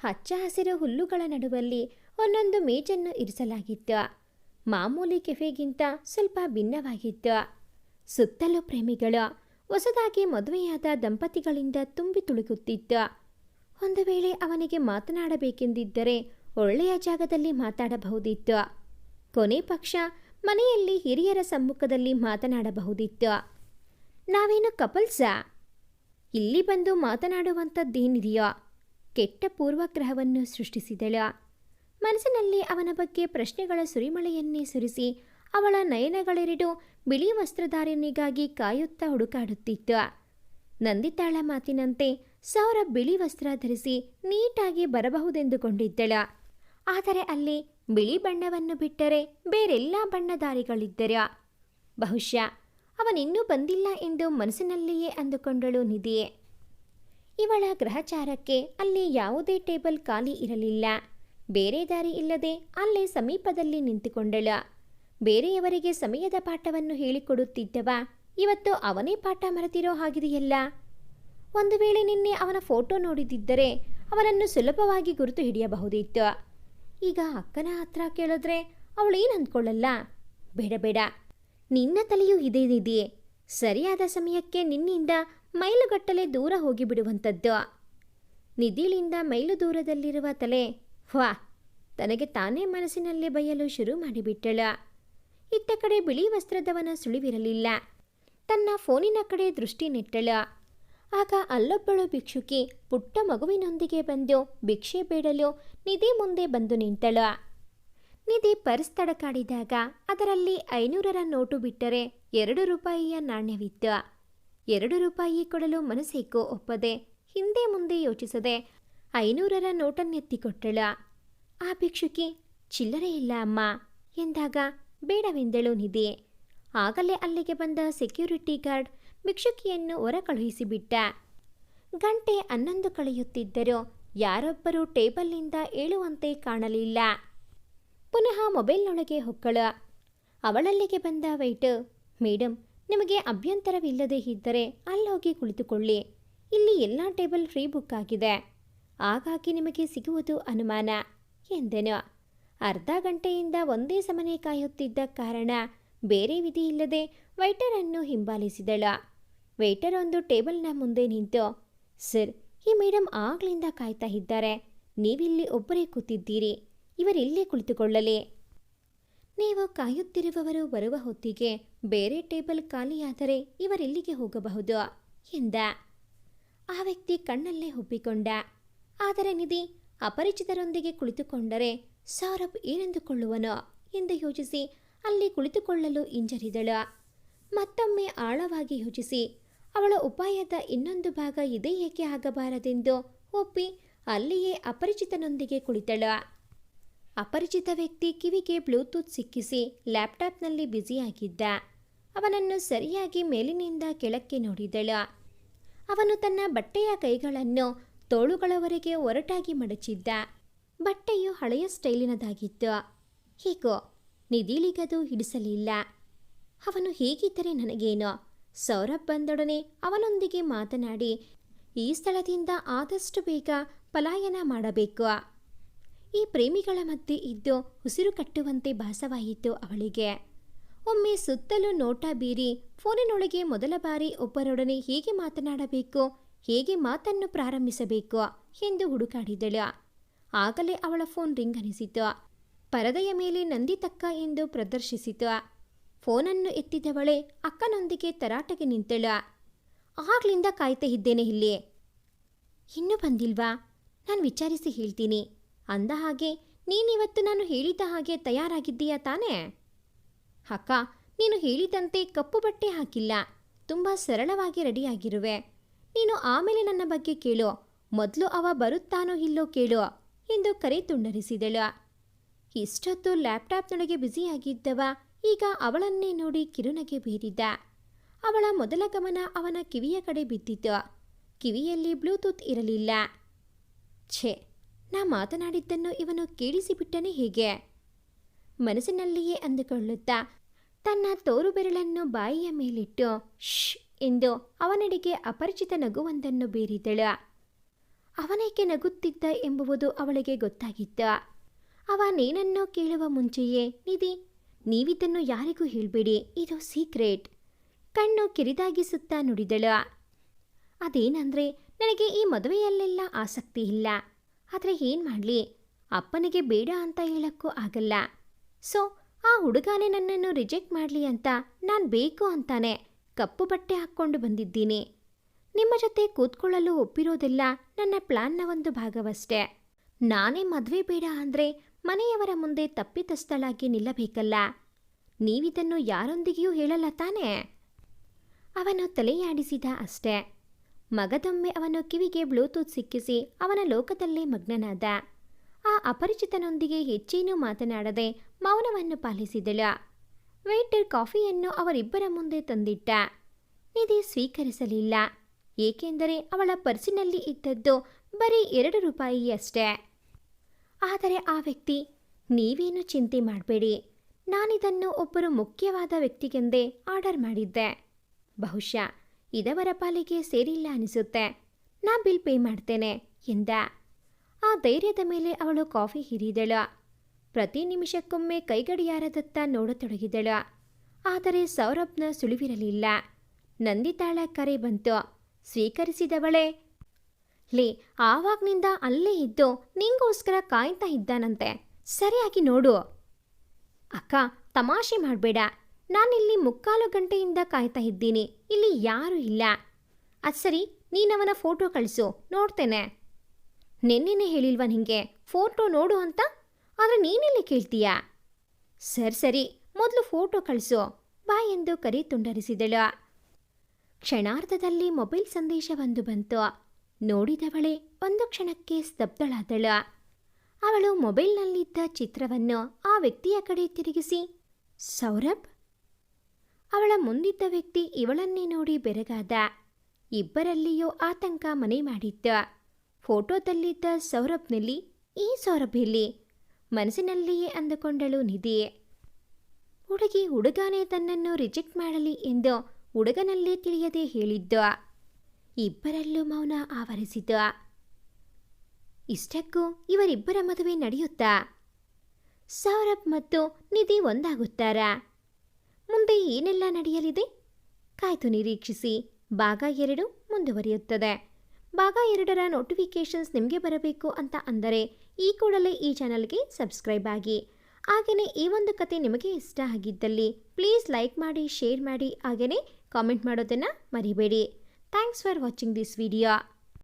ಹಚ್ಚ ಹಸಿರು ಹುಲ್ಲುಗಳ ನಡುವಲ್ಲಿ ಒಂದೊಂದು ಮೇಜನ್ನು ಇರಿಸಲಾಗಿತ್ತು. ಮಾಮೂಲಿ ಕೆಫೆಗಿಂತ ಸ್ವಲ್ಪ ಭಿನ್ನವಾಗಿತ್ತು ಸುತ್ತಲೂ ಪ್ರೇಮಿಗಳು, ಹೊಸದಾಗಿ ಮದುವೆಯಾದ ದಂಪತಿಗಳಿಂದ ತುಂಬಿ ತುಳುಕುತ್ತಿತ್ತು ಒಂದು ವೇಳೆ ಅವನಿಗೆ ಮಾತನಾಡಬೇಕೆಂದಿದ್ದರೆ ಒಳ್ಳೆಯ ಜಾಗದಲ್ಲಿ ಮಾತಾಡಬಹುದಿತ್ತು. ಕೊನೆ ಪಕ್ಷ ಮನೆಯಲ್ಲಿ ಹಿರಿಯರ ಸಮ್ಮುಖದಲ್ಲಿ ಮಾತನಾಡಬಹುದಿತ್ತು. ನಾವೇನು ಕಪಲ್ಸಾ? ಇಲ್ಲಿ ಬಂದು ಮಾತನಾಡುವಂಥದ್ದೇನಿದೆಯೋ? ಕೆಟ್ಟ ಪೂರ್ವಗ್ರಹವನ್ನು ಸೃಷ್ಟಿಸಿದಳು. ಮನಸ್ಸಿನಲ್ಲಿ ಅವನ ಬಗ್ಗೆ ಪ್ರಶ್ನೆಗಳ ಸುರಿಮಳೆಯನ್ನೇ ಸುರಿಸಿ ಅವಳ ನಯನಗಳೆರಡು ಬಿಳಿ ವಸ್ತ್ರಧಾರಿನಿಗಾಗಿ ಕಾಯುತ್ತಾ ಹುಡುಕಾಡುತ್ತಿತ್ತು ನಂದಿತಾಳ ಮಾತಿನಂತೆ ಸೌರ ಬಿಳಿ ವಸ್ತ್ರ ಧರಿಸಿ ನೀಟಾಗಿ ಬರಬಹುದೆಂದುಕೊಂಡಿದ್ದಳ. ಆದರೆ ಅಲ್ಲಿ ಬಿಳಿ ಬಣ್ಣವನ್ನು ಬಿಟ್ಟರೆ ಬೇರೆಲ್ಲ ಬಣ್ಣದಾರಿಗಳಿದ್ದರ. ಬಹುಶಃ ಅವನಿನ್ನೂ ಬಂದಿಲ್ಲ ಎಂದು ಮನಸ್ಸಿನಲ್ಲಿಯೇ ಅಂದುಕೊಂಡಳು ನಿಧಿಯೇ. ಇವಳ ಗ್ರಹಚಾರಕ್ಕೆ ಅಲ್ಲಿ ಯಾವುದೇ ಟೇಬಲ್ ಖಾಲಿ ಇರಲಿಲ್ಲ. ಬೇರೆ ದಾರಿ ಇಲ್ಲದೆ ಅಲ್ಲೇ ಸಮೀಪದಲ್ಲಿ ನಿಂತುಕೊಂಡಳ. ಬೇರೆಯವರಿಗೆ ಸಮಯದ ಪಾಠವನ್ನು ಹೇಳಿಕೊಡುತ್ತಿದ್ದವ, ಇವತ್ತು ಅವನೇ ಪಾಠ ಮರೆತಿರೋ ಹಾಗಿದೆಯಲ್ಲ. ಒಂದು ವೇಳೆ ನಿನ್ನೆ ಅವನ ಫೋಟೋ ನೋಡಿದ್ದಿದ್ದರೆ ಅವನನ್ನು ಸುಲಭವಾಗಿ ಗುರುತು ಹಿಡಿಯಬಹುದಿತ್ತು. ಈಗ ಅಕ್ಕನ ಹತ್ರ ಕೇಳಿದ್ರೆ ಏನು ಅಂದ್ಕೊಳ್ಳಲ್ಲ? ಬೇಡ ಬೇಡ. ನಿನ್ನ ತಲೆಯೂ ಇದೇ ನಿಧಿಯೇ ಸರಿಯಾದ ಸಮಯಕ್ಕೆ ನಿನ್ನಿಂದ ಮೈಲುಗಟ್ಟಲೆ ದೂರ ಹೋಗಿಬಿಡುವಂಥದ್ದು. ನಿಧಿಳಿಂದ ಮೈಲು ದೂರದಲ್ಲಿರುವ ತಲೆ ವಾ ತನಗೆ ತಾನೇ ಮನಸ್ಸಿನಲ್ಲೇ ಬಯಲು ಶುರು ಮಾಡಿಬಿಟ್ಟಳ. ಇತ್ತ ಕಡೆ ಬಿಳಿ ವಸ್ತ್ರದವನ ಸುಳಿವಿರಲಿಲ್ಲ. ತನ್ನ ಫೋನಿನ ಕಡೆ ದೃಷ್ಟಿ ನೆಟ್ಟಳ. ಆಗ ಅಲ್ಲೊಬ್ಬಳು ಭಿಕ್ಷುಕಿ ಪುಟ್ಟ ಮಗುವಿನೊಂದಿಗೆ ಬಂದು ಭಿಕ್ಷೆ ಬೇಡಲು ನಿಧಿ ಮುಂದೆ ಬಂದು ನಿಂತಳ. ನಿಧಿ ಪರ್ಸ್ ತಡಕಾಡಿದಾಗ ಅದರಲ್ಲಿ ಐನೂರರ ನೋಟು ಬಿಟ್ಟರೆ ಎರಡು ರೂಪಾಯಿಯ ನಾಣ್ಯವಿತ್ತು. ಎರಡು ರೂಪಾಯಿ ಕೊಡಲು ಮನಸ್ಸೇಕೋ ಒಪ್ಪದೆ ಹಿಂದೆ ಮುಂದೆ ಯೋಚಿಸದೆ ಐನೂರರ ನೋಟನ್ನೆತ್ತಿಕೊಟ್ಟಳ ಆ ಭಿಕ್ಷುಕಿ, ಚಿಲ್ಲರೆ ಇಲ್ಲ ಅಮ್ಮ, ಎಂದಾಗ ಬೇಡವೆಂದಳು ನಿಧಿ. ಆಗಲೇ ಅಲ್ಲಿಗೆ ಬಂದ ಸೆಕ್ಯೂರಿಟಿ ಗಾರ್ಡ್ ಭಿಕ್ಷುಕಿಯನ್ನು ಹೊರ ಕಳುಹಿಸಿಬಿಟ್ಟ ಗಂಟೆ ಹನ್ನೊಂದು ಕಳೆಯುತ್ತಿದ್ದರೂ ಯಾರೊಬ್ಬರೂ ಟೇಬಲ್ನಿಂದ ಏಳುವಂತೆ ಕಾಣಲಿಲ್ಲ. ಪುನಃ ಮೊಬೈಲ್ನೊಳಗೆ ಹೊಕ್ಕಳ. ಅವಳಲ್ಲಿಗೆ ಬಂದ, ವೈಟು ಮೇಡಮ್ ನಿಮಗೆ ಅಭ್ಯಂತರವಿಲ್ಲದೇ ಇದ್ದರೆ ಅಲ್ಲೋಗಿ ಕುಳಿತುಕೊಳ್ಳಿ. ಇಲ್ಲಿ ಎಲ್ಲ ಟೇಬಲ್ ಫ್ರೀ ಬುಕ್ ಆಗಿದೆ. ಹಾಗಾಗಿ ನಿಮಗೆ ಸಿಗುವುದು ಅನುಮಾನ ಎಂದೆನು. ಅರ್ಧ ಗಂಟೆಯಿಂದ ಒಂದೇ ಸಮನೆ ಕಾಯುತ್ತಿದ್ದ ಕಾರಣ ಬೇರೆ ವಿಧಿ ಇಲ್ಲದೆ ವೈಟರನ್ನು ಹಿಂಬಾಲಿಸಿದಳ. ವೈಟರ್ ಒಂದು ಟೇಬಲ್ನ ಮುಂದೆ ನಿಂತು, ಸರ್, ಈ ಮೇಡಮ್ ಆಗ್ಲಿಂದ ಕಾಯ್ತಾ ಇದ್ದಾರೆ. ನೀವಿಲ್ಲಿ ಒಬ್ಬರೇ ಕೂತಿದ್ದೀರಿ. ಇವರಿಲ್ಲೇ ಕುಳಿತುಕೊಳ್ಳಲಿ. ನೀವು ಕಾಯುತ್ತಿರುವವರು ಬರುವ ಹೊತ್ತಿಗೆ ಬೇರೆ ಟೇಬಲ್ ಖಾಲಿಯಾದರೆ ಇವರಿಲ್ಲಿಗೆ ಹೋಗಬಹುದು, ಎಂದ. ಆ ವ್ಯಕ್ತಿ ಕಣ್ಣಲ್ಲೇ ಹುಬ್ಬಿಕೊಂಡ ಆದರೆ ನಿಧಿ ಅಪರಿಚಿತರೊಂದಿಗೆ ಕುಳಿತುಕೊಂಡರೆ ಸೌರಭ್ ಏನೆಂದುಕೊಳ್ಳುವನು ಎಂದು ಯೋಚಿಸಿ ಅಲ್ಲಿ ಕುಳಿತುಕೊಳ್ಳಲು ಹಿಂಜರಿದಳು. ಮತ್ತೊಮ್ಮೆ ಆಳವಾಗಿ ಯೋಚಿಸಿ, ಅವಳ ಉಪಾಯದ ಇನ್ನೊಂದು ಭಾಗ ಇದೇ ಏಕೆ ಆಗಬಾರದೆಂದು ಒಪ್ಪಿ ಅಲ್ಲಿಯೇ ಅಪರಿಚಿತನೊಂದಿಗೆ ಕುಳಿತಳು. ಅಪರಿಚಿತ ವ್ಯಕ್ತಿ ಕಿವಿಗೆ ಬ್ಲೂಟೂತ್ ಸಿಕ್ಕಿಸಿ ಲ್ಯಾಪ್ಟಾಪ್ನಲ್ಲಿ ಬ್ಯುಸಿಯಾಗಿದ್ದ. ಅವನನ್ನು ಸರಿಯಾಗಿ ಮೇಲಿನಿಂದ ಕೆಳಕ್ಕೆ ನೋಡಿದಳು. ಅವನು ತನ್ನ ಬಟ್ಟೆಯ ಕೈಗಳನ್ನು ತೋಳುಗಳವರೆಗೆ ಒರಟಾಗಿ ಮಡಚಿದ್ದ. ಬಟ್ಟೆಯು ಹಳೆಯ ಸ್ಟೈಲಿನದಾಗಿತ್ತು. ಹೀಗೋ ನಿಧಿಳಿಗದು ಹಿಡಿಸಲಿಲ್ಲ. ಅವನು ಹೇಗಿದ್ದರೆ ನನಗೇನು? ಸೌರಭ್ ಬಂದೊಡನೆ ಅವನೊಂದಿಗೆ ಮಾತನಾಡಿ, ಈ ಸ್ಥಳದಿಂದ ಆದಷ್ಟು ಬೇಗ ಪಲಾಯನ ಮಾಡಬೇಕು. ಈ ಪ್ರೇಮಿಗಳ ಮಧ್ಯೆ ಇದ್ದು ಉಸಿರು ಕಟ್ಟುವಂತೆ ಭಾಸವಾಯಿತು ಅವಳಿಗೆ. ಒಮ್ಮೆ ಸುತ್ತಲೂ ನೋಟ ಬೀರಿ ಫೋನಿನೊಳಗೆ ಮೊದಲ ಬಾರಿ ಒಬ್ಬರೊಡನೆ ಹೇಗೆ ಮಾತನಾಡಬೇಕು. ಹೇಗೆ ಮಾತನ್ನು ಪ್ರಾರಂಭಿಸಬೇಕು ಎಂದು ಹುಡುಕಾಡಿದಳು. ಆಗಲೇ ಅವಳ ಫೋನ್ ರಿಂಗ್ ಅನಿಸಿತು. ಪರದೆಯ ಮೇಲೆ ನಂದಿತಕ್ಕ ಎಂದು ಪ್ರದರ್ಶಿಸಿತು. ಫೋನನ್ನು ಎತ್ತಿದವಳೆ ಅಕ್ಕನೊಂದಿಗೆ ತರಾಟೆಗೆ ನಿಂತಳ. ಆಗ್ಲಿಂದ ಕಾಯ್ತಾ ಇದ್ದೇನೆ ಇಲ್ಲಿ. ಇನ್ನೂ ಬಂದಿಲ್ವಾ? ನಾನು ವಿಚಾರಿಸಿ ಹೇಳ್ತೀನಿ. ಅಂದ ಹಾಗೆ ನೀನಿವತ್ತು ನಾನು ಹೇಳಿದ ಹಾಗೆ ತಯಾರಾಗಿದ್ದೀಯಾ ತಾನೇ? ಅಕ್ಕ, ನೀನು ಹೇಳಿದಂತೆ ಕಪ್ಪು ಬಟ್ಟೆ ಹಾಕಿಲ್ಲ. ತುಂಬ ಸರಳವಾಗಿ ರೆಡಿಯಾಗಿರುವೆ. ನೀನು ಆಮೇಲೆ ನನ್ನ ಬಗ್ಗೆ ಕೇಳು. ಮೊದಲು ಅವ ಬರುತ್ತಾನೋ ಇಲ್ಲೋ ಕೇಳು ಎಂದು ಕರೆ ತುಂಡರಿಸಿದಳು. ಇಷ್ಟೊತ್ತು ಲ್ಯಾಪ್ಟಾಪ್ನೊಳಗೆ ಬ್ಯುಸಿಯಾಗಿದ್ದವ ಈಗ ಅವಳನ್ನೇ ನೋಡಿ ಕಿರುನಗೆ ಬೀರಿದ್ದ. ಅವಳ ಮೊದಲ ಗಮನ ಅವನ ಕಿವಿಯ ಕಡೆ ಬಿದ್ದಿತು ಕಿವಿಯಲ್ಲಿ ಬ್ಲೂಟೂತ್ ಇರಲಿಲ್ಲ. ಛೇ, ನಾ ಮಾತನಾಡಿದ್ದನ್ನು ಇವನು ಕೇಳಿಸಿಬಿಟ್ಟನೆ ಹೇಗೆ? ಮನಸ್ಸಿನಲ್ಲಿಯೇ ಅಂದುಕೊಳ್ಳುತ್ತಾ ತನ್ನ ತೋರು ಬೆರಳನ್ನು ಬಾಯಿಯ ಮೇಲಿಟ್ಟು ಶ್ ಎಂದು ಅವನೆಡೆಗೆ ಅಪರಿಚಿತ ನಗುವೊಂದನ್ನು ಬೀರಿದಳು. ಅವನೇಕೆ ನಗುತ್ತಿದ್ದ ಎಂಬುವುದು ಅವಳಿಗೆ ಗೊತ್ತಾಗಿತ್ತು. ಅವನೇನನ್ನೋ ಕೇಳುವ ಮುಂಚೆಯೇ ನಿಧಿ ನೀವಿದನ್ನು ಯಾರಿಗೂ ಹೇಳಬೇಡಿ, ಇದು ಸೀಕ್ರೆಟ್. ಕಣ್ಣು ಕಿರಿದಾಗಿಸುತ್ತಾ ನುಡಿದಳು. ಅದೇನಂದ್ರೆ, ನನಗೆ ಈ ಮದುವೆಯಲ್ಲೆಲ್ಲ ಆಸಕ್ತಿ ಇಲ್ಲ. ಆದರೆ ಏನ್ ಮಾಡಲಿ? ಅಪ್ಪನಿಗೆ ಬೇಡ ಅಂತ ಹೇಳಕ್ಕೂ ಆಗಲ್ಲ. ಸೊ, ಆ ಹುಡುಗನೇ ನನ್ನನ್ನು ರಿಜೆಕ್ಟ್ ಮಾಡಲಿ ಅಂತ ನಾನು ಬೇಕು ಅಂತಾನೆ. ಕಪ್ಪು ಬಟ್ಟೆ ಹಾಕ್ಕೊಂಡು ಬಂದಿದ್ದೀನಿ. ನಿಮ್ಮ ಜೊತೆ ಕೂತ್ಕೊಳ್ಳಲು ಒಪ್ಪಿರೋದೆಲ್ಲ, ನನ್ನ ಪ್ಲಾನ್ನ ಒಂದು ಭಾಗವಷ್ಟೇ. ನಾನೇ ಮದುವೆ ಬೇಡ ಅಂದರೆ ಮನೆಯವರ ಮುಂದೆ ತಪ್ಪಿತಸ್ಥಳಾಗಿ ನಿಲ್ಲಬೇಕಲ್ಲ? ನೀವಿದನ್ನು ಯಾರೊಂದಿಗೆಯೂ ಹೇಳಲ್ಲ ತಾನೇ? ಅವನು ತಲೆಯಾಡಿಸಿದ ಅಷ್ಟೇ. ಮಗದೊಮ್ಮೆ ಅವನು ಕಿವಿಗೆ ಬ್ಲೂಟೂತ್ ಸಿಕ್ಕಿಸಿ ಅವನ ಲೋಕದಲ್ಲೇ ಮಗ್ನನಾದ. ಆ ಅಪರಿಚಿತನೊಂದಿಗೆ ಹೆಚ್ಚೇನೂ ಮಾತನಾಡದೆ ಮೌನವನ್ನು ಪಾಲಿಸಿದಳು. ವೇಟರ್ ಕಾಫಿಯನ್ನು ಅವರಿಬ್ಬರ ಮುಂದೆ ತಂದಿಟ್ಟ. ನಿಧಿ ಸ್ವೀಕರಿಸಲಿಲ್ಲ. ಏಕೆಂದರೆ ಅವಳ ಪರ್ಸಿನಲ್ಲಿ ಇದ್ದದ್ದು ಬರೀ ಎರಡು ರೂಪಾಯಿಯಷ್ಟೇ. ಆದರೆ ಆ ವ್ಯಕ್ತಿ, ನೀವೇನು ಚಿಂತೆ ಮಾಡಬೇಡಿ. ನಾನಿದನ್ನು ಒಬ್ಬರು ಮುಖ್ಯವಾದ ವ್ಯಕ್ತಿಗೆಂದೇ ಆರ್ಡರ್ ಮಾಡಿದ್ದೆ. ಬಹುಶಃ ಇದವರ ಪಾಲಿಗೆ ಸೇರಿಲ್ಲ ಅನಿಸುತ್ತೆ. ನಾ ಬಿಲ್ ಪೇ ಮಾಡ್ತೇನೆ ಎಂದ. ಆ ಧೈರ್ಯದ ಮೇಲೆ ಅವಳು ಕಾಫಿ ಹಿರಿದಳು ಪ್ರತಿ ನಿಮಿಷಕ್ಕೊಮ್ಮೆ ಕೈಗಡಿಯಾರದತ್ತ ನೋಡತೊಡಗಿದಳು. ಆದರೆ ಸೌರಭ್ನ ಸುಳಿವಿರಲಿಲ್ಲ. ನಂದಿತಾಳ ಕರೆ ಬಂತು. ಸ್ವೀಕರಿಸಿದವಳೆ, ಲೇ, ಆವಾಗ್ನಿಂದ ಅಲ್ಲೇ ಇದ್ದು ನಿಂಗೋಸ್ಕರ ಕಾಯ್ತಾ ಇದ್ದಾನಂತೆ. ಸರಿಯಾಗಿ ನೋಡು. ಅಕ್ಕ, ತಮಾಷೆ ಮಾಡಬೇಡ. ನಾನಿಲ್ಲಿ ಮುಕ್ಕಾಲು ಗಂಟೆಯಿಂದ ಕಾಯ್ತಾ ಇದ್ದೀನಿ. ಇಲ್ಲಿ ಯಾರೂ ಇಲ್ಲ. ಅದು ಸರಿ, ನೀನವನ ಫೋಟೋ ಕಳಿಸು. ನೋಡ್ತೇನೆ. ನಿನ್ನೆನೇ ಹೇಳಿಲ್ವಾ ನಿಂಗೆ? ಫೋಟೋ ನೋಡು ಅಂತ ಆದರೆ ನೀನೆಲ್ಲಿ ಕೇಳ್ತೀಯಾ? ಸರಿ ಸರಿ, ಮೊದಲು ಫೋಟೋ ಕಳಿಸು. ಬಾ ಎಂದು ಕರಿ ತುಂಡರಿಸಿದಳು. ಕ್ಷಣಾರ್ಧದಲ್ಲಿ ಮೊಬೈಲ್ ಸಂದೇಶವೊಂದು ಬಂತು. ನೋಡಿದವಳೆ ಒಂದು ಕ್ಷಣಕ್ಕೆ ಸ್ತಬ್ಧಳಾದಳು. ಅವಳು ಮೊಬೈಲ್ನಲ್ಲಿದ್ದ ಚಿತ್ರವನ್ನು ಆ ವ್ಯಕ್ತಿಯ ಕಡೆ ತಿರುಗಿಸಿ, ಸೌರಭ್? ಅವಳ ಮುಂದಿದ್ದ ವ್ಯಕ್ತಿ ಇವಳನ್ನೇ ನೋಡಿ ಬೆರಗಾದ. ಇಬ್ಬರಲ್ಲಿಯೂ ಆತಂಕ ಮನೆ ಮಾಡಿದ್ದ. ಫೋಟೋದಲ್ಲಿದ್ದ ಸೌರಭ್ನಲ್ಲಿ, ಈ ಸೌರಭ್ ಎಲ್ಲಿ? ಮನಸ್ಸಿನಲ್ಲಿಯೇ ಅಂದುಕೊಂಡಳು ನಿಧಿ. ಹುಡುಗಿ ಹುಡುಗನೇ ತನ್ನನ್ನು ರಿಜೆಕ್ಟ್ ಮಾಡಲಿ ಎಂದು ಹುಡುಗನಲ್ಲೇ ತಿಳಿಯದೆ ಹೇಳಿದ್ದ. ಇಬ್ಬರಲ್ಲೂ ಮೌನ ಆವರಿಸಿದ್ದ ಇಷ್ಟಕ್ಕೂ ಇವರಿಬ್ಬರ ಮದುವೆ ನಡೆಯುತ್ತಾ. ಸೌರಭ್ ಮತ್ತು ನಿಧಿ ಒಂದಾಗುತ್ತಾರಾ. ಮುಂದೆ ಏನೆಲ್ಲ ನಡೆಯಲಿದೆ? ಕಾಯ್ತು ನಿರೀಕ್ಷಿಸಿ. ಭಾಗ ಎರಡು ಮುಂದುವರಿಯುತ್ತದೆ. ಭಾಗ ಎರಡರ ನೋಟಿಫಿಕೇಷನ್ಸ್ ನಿಮಗೆ ಬರಬೇಕು ಅಂತ ಅಂದರೆ ಈ ಕೂಡಲೇ ಈ ಚಾನಲ್ಗೆ ಸಬ್ಸ್ಕ್ರೈಬ್ ಆಗಿ. ಹಾಗೆಯೇ ಈ ಒಂದು ಕತೆ ನಿಮಗೆ ಇಷ್ಟ ಆಗಿದ್ದಲ್ಲಿ ಪ್ಲೀಸ್ ಲೈಕ್ ಮಾಡಿ, ಶೇರ್ ಮಾಡಿ ಹಾಗೆಯೇ ಕಾಮೆಂಟ್ ಮಾಡೋದನ್ನು ಮರಿಬೇಡಿ. Thanks for watching this video.